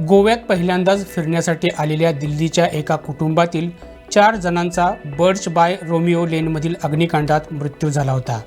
गोव्यात पहिल्यांदाच फिरण्यासाठी आलेल्या दिल्लीच्या एका कुटुंबातील चार जणांचा बर्च बाय रोमिओ लेनमधील अग्निकांडात मृत्यू झाला होता.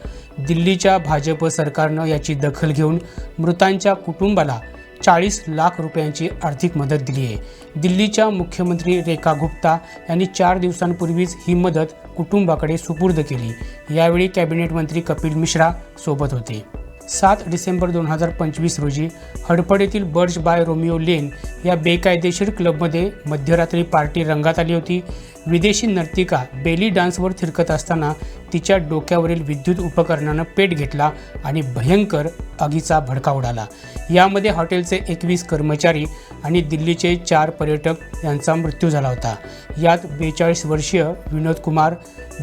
दिल्लीच्या भाजप सरकारनं याची दखल घेऊन मृतांच्या कुटुंबाला चाळीस लाख रुपयांची आर्थिक मदत दिली आहे. दिल्लीच्या मुख्यमंत्री रेखा गुप्ता यांनी चार दिवसांपूर्वीच ही मदत कुटुंबाकडे सुपूर्द केली. यावेळी कॅबिनेट मंत्री कपिल मिश्रा सोबत होते. सात डिसेंबर दोन हजार पंचवीस रोजी हडपड येथील बर्ज बाय रोमिओ लेन या बेकायदेशीर क्लबमध्ये मध्यरात्री पार्टी रंगात आली होती. विदेशी नर्तिका बेली डान्सवर थिरकत असताना तिच्या डोक्यावरील विद्युत उपकरणानं पेट घेतला आणि भयंकर आगीचा भडका उडाला. यामध्ये हॉटेलचे एकवीस कर्मचारी आणि दिल्लीचे चार पर्यटक यांचा मृत्यू झाला होता. यात बेचाळीस वर्षीय विनोद कुमार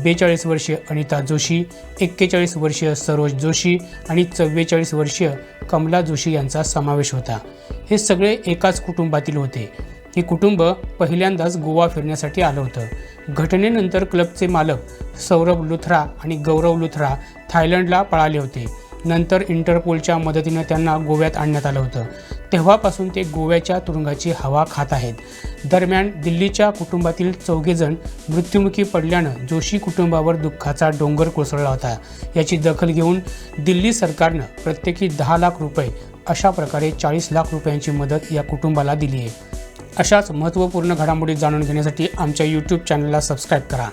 बेचाळीस वर्षीय अनिता जोशी एक्केचाळीस वर्षीय सरोज जोशी आणि चव्वेचाळीस वर्षीय कमला जोशी यांचा समावेश होता. हे सगळे एकाच कुटुंबातील होते. हे कुटुंब पहिल्यांदाच गोवा फिरण्यासाठी आलं होतं. घटनेनंतर क्लबचे मालक सौरभ लुथरा आणि गौरव लुथरा थायलंडला पळाले होते. नंतर इंटरपोलच्या मदतीनं त्यांना गोव्यात आणण्यात आलं होतं. तेव्हापासून ते गोव्याच्या तुरुंगाची हवा खात आहेत. दरम्यान दिल्लीच्या कुटुंबातील चौघेजण मृत्युमुखी पडल्यानं जोशी कुटुंबावर दुःखाचा डोंगर कोसळला होता. याची दखल घेऊन दिल्ली सरकारनं प्रत्येकी दहा लाख रुपये अशा प्रकारे चाळीस लाख रुपयांची मदत या कुटुंबाला दिली आहे. अशाच महत्त्वपूर्ण घडामोडी जाणून घेण्यासाठी आमच्या यूट्यूब चॅनलला सबस्क्राईब करा.